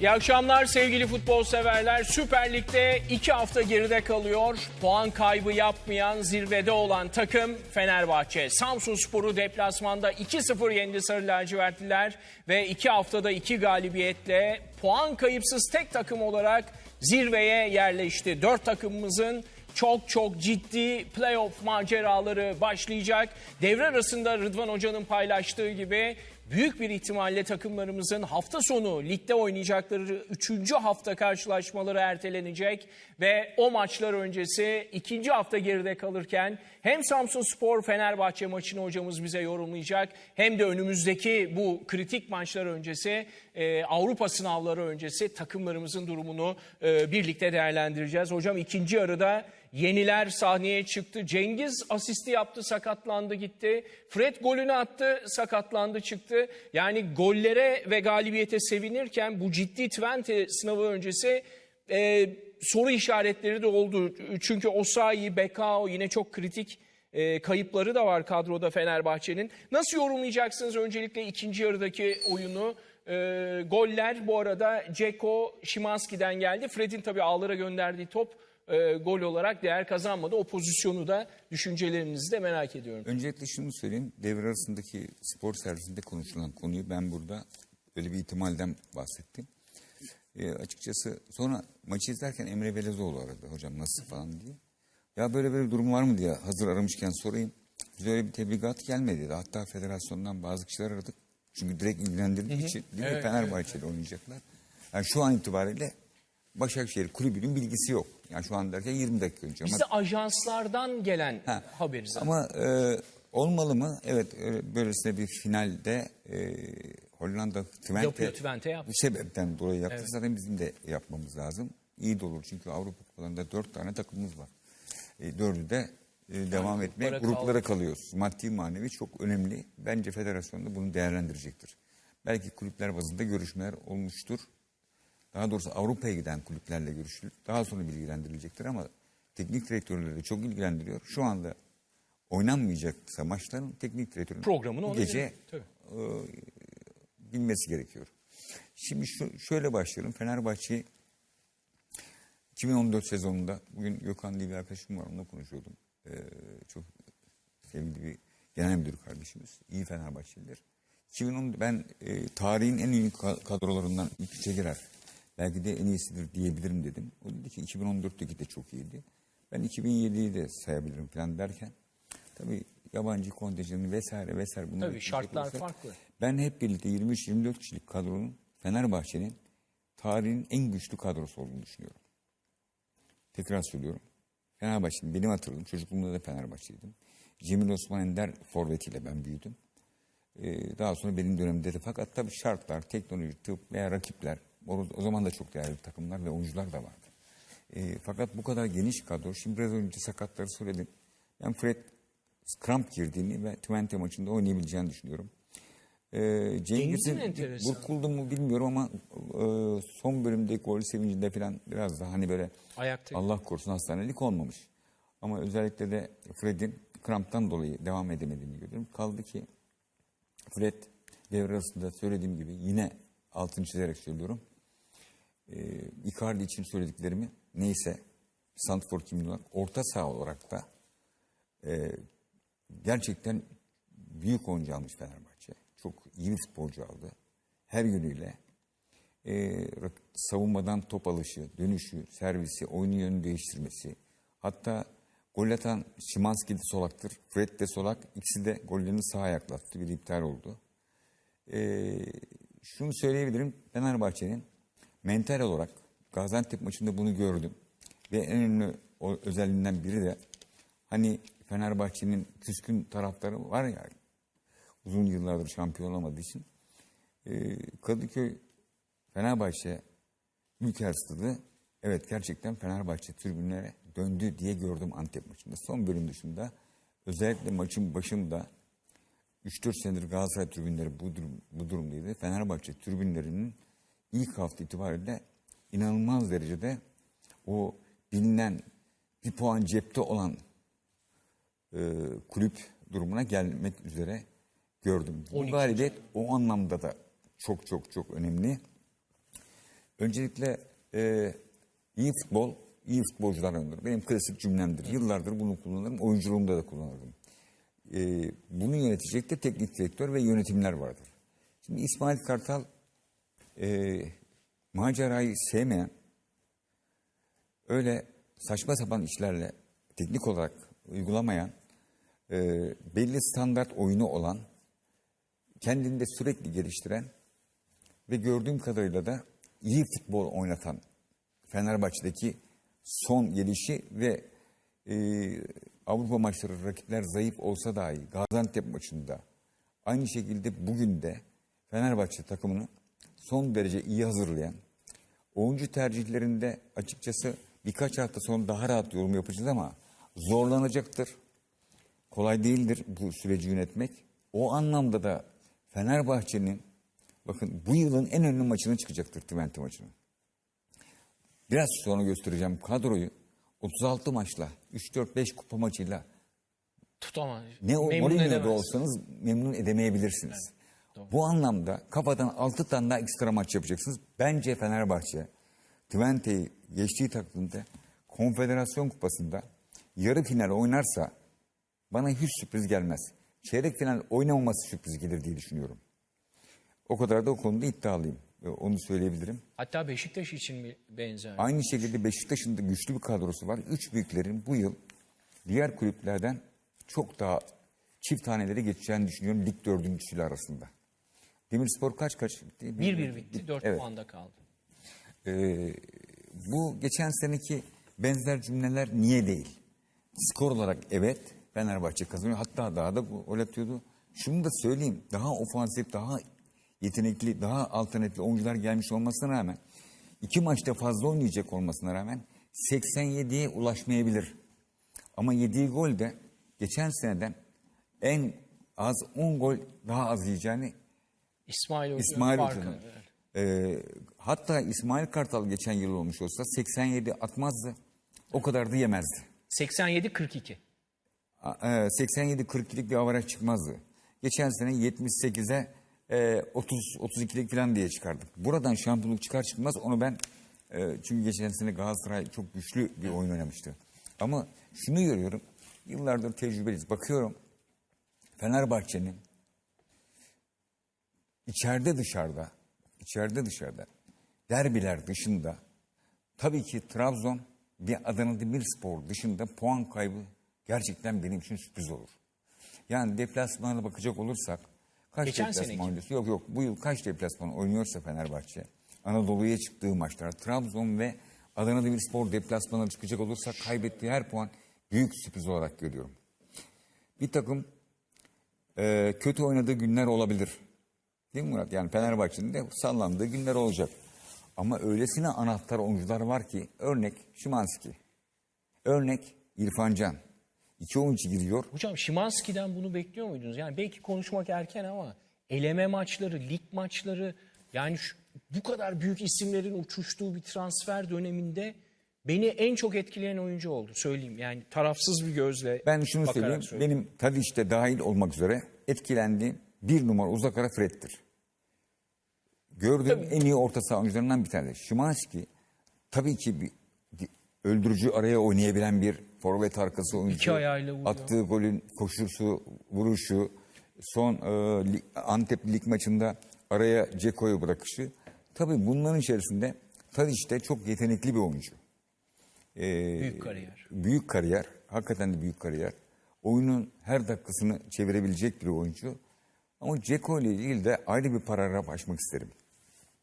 İyi akşamlar sevgili futbol severler. Süper Lig'de iki hafta geride kalıyor. Puan kaybı yapmayan, zirvede olan takım Fenerbahçe. Samsun Spor'u deplasmanda 2-0 yendi Sarı Lacivertliler ve iki haftada iki galibiyetle puan kayıpsız tek takım olarak zirveye yerleşti. Dört takımımızın çok çok ciddi playoff maceraları başlayacak. Devre arasında Rıdvan Hoca'nın paylaştığı gibi büyük bir ihtimalle takımlarımızın hafta sonu ligde oynayacakları 3. hafta karşılaşmaları ertelenecek ve o maçlar öncesi ikinci hafta geride kalırken hem Samsun Spor Fenerbahçe maçını hocamız bize yorumlayacak hem de önümüzdeki bu kritik maçlar öncesi e, Avrupa sınavları öncesi takımlarımızın durumunu e, birlikte değerlendireceğiz. Hocam ikinci yarıda Yeniler sahneye çıktı. Cengiz asisti yaptı, sakatlandı gitti. Fred golünü attı, sakatlandı çıktı. Yani gollere ve galibiyete sevinirken bu ciddi Twente sınavı öncesi e, soru işaretleri de oldu. Çünkü Osayi, Bekao yine çok kritik e, kayıpları da var kadroda Fenerbahçe'nin. Nasıl yorumlayacaksınız öncelikle ikinci yarıdaki oyunu? E, goller bu arada Ceko Şimanski'den geldi. Fred'in tabii ağlara gönderdiği top e, gol olarak değer kazanmadı. O pozisyonu da düşüncelerinizi de merak ediyorum. Öncelikle şunu söyleyeyim. Devre arasındaki spor servisinde konuşulan konuyu ben burada öyle bir ihtimalden bahsettim. E, açıkçası sonra maçı izlerken Emre Belezoğlu aradı hocam nasıl falan diye. Ya böyle böyle bir durum var mı diye hazır aramışken sorayım. Bize öyle bir tebligat gelmedi dedi. Hatta federasyondan bazı kişiler aradık. Çünkü direkt ilgilendirdiği için değil mi? Fenerbahçe'de oynayacaklar. Yani şu an itibariyle Başakşehir kulübünün bilgisi yok. Yani şu an derken 20 dakika önce. Ama Bize ajanslardan gelen Ha, haberi zaten. Ama e, olmalı mı? Evet öyle- böylesine bir finalde e, Hollanda Twente, Yapıyor, Twente yaptı. bu sebepten dolayı yaptı. Zaten bizim de yapmamız lazım. İyi de olur çünkü Avrupa kupalarında dört tane takımımız var. E, dördü de e, devam etmeye gruplara gruplara kalıyoruz. Maddi manevi çok önemli. Bence federasyon da bunu değerlendirecektir. Belki kulüpler bazında görüşmeler olmuştur. Daha doğrusu Avrupa'ya giden kulüplerle görüşülür. Daha sonra bilgilendirilecektir ama teknik direktörleri çok ilgilendiriyor. Şu anda oynanmayacaksa maçların teknik direktörün Programını gece e, bilmesi gerekiyor. Şimdi şu, şöyle başlıyorum. Fenerbahçe 2014 sezonunda bugün Gökhan diye bir arkadaşım var onunla konuşuyordum. Ee, çok sevgili bir genel müdür kardeşimiz. İyi Fenerbahçelidir. 2010 ben e, tarihin en iyi ka- kadrolarından ilk girer. Belki de en iyisidir diyebilirim dedim. O dedi ki 2014'teki de çok iyiydi. Ben 2007'yi de sayabilirim falan derken tabii yabancı kontenjanı vesaire vesaire bunları Tabii, şartlar olursak, farklı. Ben hep birlikte 23-24 kişilik kadronun Fenerbahçe'nin tarihin en güçlü kadrosu olduğunu düşünüyorum. Tekrar söylüyorum. Fenerbahçe'nin benim hatırladığım çocukluğumda da Fenerbahçeliydim. Cemil Osman Ender forvetiyle ben büyüdüm. Ee, daha sonra benim dönemimde de fakat tabii şartlar, teknoloji, tıp veya rakipler o, o zaman da çok değerli takımlar ve oyuncular da vardı. Ee, fakat bu kadar geniş kadro, şimdi biraz önce sakatları söyledim. Ben Fred kramp girdiğini ve Twente maçında oynayabileceğini düşünüyorum. Ee, Cengiz'in enteresan. burkuldu mu bilmiyorum ama e, son bölümde gol sevincinde falan biraz da hani böyle Ayakta. Allah korusun hastanelik olmamış. Ama özellikle de Fred'in kramptan dolayı devam edemediğini görüyorum. Kaldı ki Fred devre arasında söylediğim gibi yine altını çizerek söylüyorum. Ee, Icardi için söylediklerimi neyse Santfor kimliği olarak orta saha olarak da e, gerçekten büyük oyuncu almış Fenerbahçe. Çok iyi bir futbolcu aldı. Her yönüyle e, savunmadan top alışı, dönüşü, servisi, oyunu yönünü değiştirmesi. Hatta gol atan Şimanski de solaktır, Fred de solak. İkisi de gollerini sağ ayaklattı. Bir iptal oldu. E, şunu söyleyebilirim. Fenerbahçe'nin mental olarak Gaziantep maçında bunu gördüm. Ve en önemli o özelliğinden biri de hani Fenerbahçe'nin küskün taraftarı var ya uzun yıllardır şampiyon olamadığı için e, Kadıköy Fenerbahçe Ülker Stadı evet gerçekten Fenerbahçe tribünlere döndü diye gördüm Antep maçında. Son bölüm dışında özellikle maçın başında 3-4 senedir Galatasaray tribünleri bu, durum, bu durumdaydı. Fenerbahçe tribünlerinin ilk hafta itibariyle inanılmaz derecede o bilinen bir puan cepte olan e, kulüp durumuna gelmek üzere gördüm. Bu 12. galibiyet o anlamda da çok çok çok önemli. Öncelikle e, iyi futbol, iyi futbolcular oynar. Benim klasik cümlemdir. Yıllardır bunu kullanırım, oyunculuğumda da kullanırım. E, bunu yönetecek de teknik direktör ve yönetimler vardır. Şimdi İsmail Kartal e, macerayı sevmeyen, öyle saçma sapan işlerle teknik olarak uygulamayan, e, belli standart oyunu olan, kendini de sürekli geliştiren ve gördüğüm kadarıyla da iyi futbol oynatan Fenerbahçe'deki son gelişi ve e, Avrupa maçları rakipler zayıf olsa dahi Gaziantep maçında aynı şekilde bugün de Fenerbahçe takımını son derece iyi hazırlayan oyuncu tercihlerinde açıkçası birkaç hafta sonra daha rahat yorum yapacağız ama zorlanacaktır. Kolay değildir bu süreci yönetmek. O anlamda da Fenerbahçe'nin bakın bu yılın en önemli maçına çıkacaktır Twente maçına. Biraz sonra göstereceğim kadroyu 36 maçla 3-4-5 kupa maçıyla Tutamaz. ne Memnun Mourinho'da olsanız memnun edemeyebilirsiniz. Bu anlamda kafadan 6 tane daha ekstra maç yapacaksınız. Bence Fenerbahçe Twente'yi geçtiği takdirde Konfederasyon Kupası'nda yarı final oynarsa bana hiç sürpriz gelmez. Çeyrek final oynamaması sürpriz gelir diye düşünüyorum. O kadar da o konuda iddialıyım. Ee, Onu söyleyebilirim. Hatta Beşiktaş için mi benzer? Aynı şekilde Beşiktaş'ın da güçlü bir kadrosu var. Üç büyüklerin bu yıl diğer kulüplerden çok daha çift taneleri geçeceğini düşünüyorum lig dördüncüsüyle arasında. Demirspor kaç kaç? bitti? 1-1 bitti. 4 Evet. puanda kaldı. Ee, bu geçen seneki benzer cümleler niye değil? Skor olarak evet Fenerbahçe kazanıyor. Hatta daha da gol atıyordu. Şunu da söyleyeyim. Daha ofansif, daha yetenekli, daha alternatifli oyuncular gelmiş olmasına rağmen iki maçta fazla oynayacak olmasına rağmen 87'ye ulaşmayabilir. Ama yediği gol de geçen seneden en az 10 gol daha az yiyeceğini İsmail İsmail. Hoca'nın. evet. Ee, hatta İsmail Kartal geçen yıl olmuş olsa 87 atmazdı. O kadar da yemezdi. 87-42. A- e, 87-42'lik bir avaraj çıkmazdı. Geçen sene 78'e e, 30-32'lik falan diye çıkardık. Buradan şampiyonluk çıkar çıkmaz onu ben e, çünkü geçen sene Galatasaray çok güçlü bir oyun oynamıştı. Ama şunu görüyorum. Yıllardır tecrübeliyiz. Bakıyorum Fenerbahçe'nin içeride dışarıda, içeride dışarıda derbiler dışında tabii ki Trabzon bir Adana Demirspor dışında puan kaybı gerçekten benim için sürpriz olur. Yani deplasmana bakacak olursak kaç Geçen deplasman oynuyorsa yok yok bu yıl kaç deplasman oynuyorsa Fenerbahçe Anadolu'ya çıktığı maçlar Trabzon ve Adana Demirspor deplasmana çıkacak olursak kaybettiği her puan büyük sürpriz olarak görüyorum. Bir takım e, kötü oynadığı günler olabilir. Değil mi Murat? Yani Fenerbahçe'nin de sallandığı günler olacak. Ama öylesine anahtar oyuncular var ki örnek Şimanski, örnek İrfan Can. İki oyuncu giriyor. Hocam Şimanski'den bunu bekliyor muydunuz? Yani belki konuşmak erken ama eleme maçları, lig maçları yani şu, bu kadar büyük isimlerin uçuştuğu bir transfer döneminde beni en çok etkileyen oyuncu oldu söyleyeyim. Yani tarafsız bir gözle Ben şunu söyleyeyim. söyleyeyim. Benim Tadiç de dahil olmak üzere etkilendiğim bir numara uzak ara Fred'tir. Gördüğüm en iyi orta saha oyuncularından bir tanesi. Şimanski tabii ki bir, öldürücü araya oynayabilen bir forvet arkası oyuncu. İki ayağıyla vuruyor. Attığı golün koşusu, vuruşu, son e, Antep lig maçında araya Ceko'yu bırakışı. Tabii bunların içerisinde Tadiç de çok yetenekli bir oyuncu. Ee, Büyük kariyer. Büyük kariyer. Hakikaten de büyük kariyer. Oyunun her dakikasını çevirebilecek bir oyuncu. Ama Ceko ile ilgili de ayrı bir paragraf açmak isterim.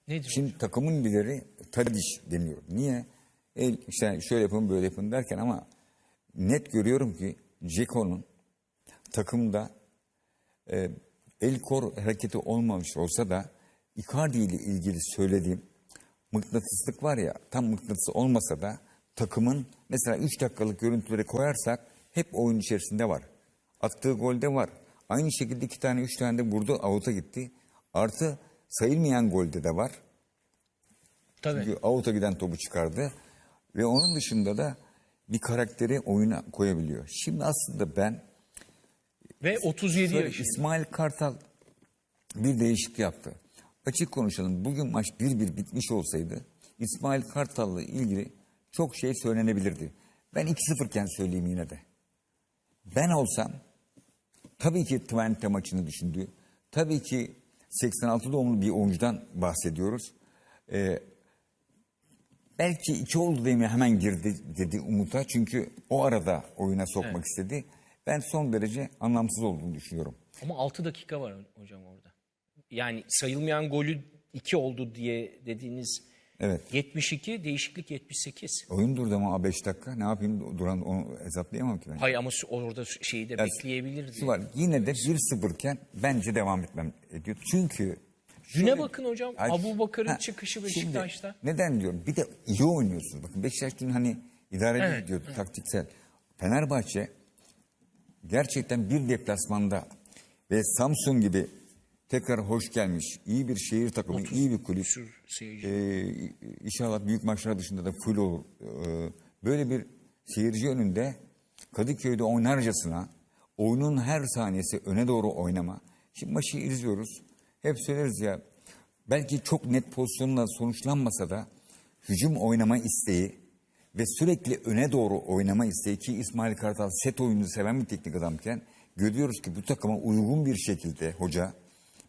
Nedir? Şimdi takımın lideri Tadic deniyor. Niye? El, işte şöyle yapın böyle yapın derken ama net görüyorum ki Ceko'nun takımda e, el kor hareketi olmamış olsa da Icardi ile ilgili söylediğim mıknatıslık var ya tam mıknatısı olmasa da takımın mesela 3 dakikalık görüntüleri koyarsak hep oyun içerisinde var. Attığı golde var. Aynı şekilde iki tane üç tane de vurdu avuta gitti. Artı sayılmayan golde de var. Tabii. Çünkü avuta giden topu çıkardı. Ve onun dışında da bir karakteri oyuna koyabiliyor. Şimdi aslında ben Ve 37 Şöyle yaşında. İsmail Kartal bir değişik yaptı. Açık konuşalım. Bugün maç 1-1 bitmiş olsaydı İsmail Kartal'la ilgili çok şey söylenebilirdi. Ben 2-0 iken söyleyeyim yine de. Ben olsam tabii ki Twente maçını düşündü. Tabii ki 86 doğumlu bir oyuncudan bahsediyoruz. Ee, belki iki oldu mi hemen girdi dedi Umut'a. Çünkü o arada oyuna sokmak istedi. Ben son derece anlamsız olduğunu düşünüyorum. Ama 6 dakika var hocam orada. Yani sayılmayan golü 2 oldu diye dediğiniz Evet. 72 değişiklik 78. Oyun durdu ama 5 dakika. Ne yapayım duran onu hesaplayamam ki ben. Hayır ama orada şeyi de bekleyebilirdi. Şu var yine de 1-0 iken bence devam etmem ediyor. Çünkü Güne şöyle- bakın hocam. Ay, Abu Bakar'ın ha, çıkışı şimdi Beşiktaş'ta. neden diyorum? Bir de iyi oynuyorsunuz. Bakın Beşiktaş dün hani idare Evet, ediyordu taktiksel. Fenerbahçe gerçekten bir deplasmanda ve Samsun gibi tekrar hoş gelmiş, iyi bir şehir takımı, iyi bir kulüp. Seyirci. Ee, inşallah büyük maçlar dışında da full olur. Ee, böyle bir seyirci önünde Kadıköy'de oynarcasına oyunun her saniyesi öne doğru oynama. Şimdi maçı izliyoruz. Hep söyleriz ya belki çok net pozisyonla sonuçlanmasa da hücum oynama isteği ve sürekli öne doğru oynama isteği ki İsmail Kartal set oyunu seven bir teknik adamken görüyoruz ki bu takıma uygun bir şekilde hoca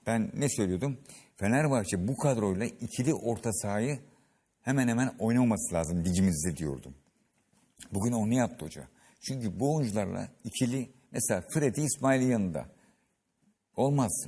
ben ne söylüyordum? Fenerbahçe bu kadroyla ikili orta sahayı hemen hemen oynamaması lazım ligimizde diyordum. Bugün onu yaptı hoca. Çünkü bu oyuncularla ikili mesela Freddy İsmail'in yanında olmaz.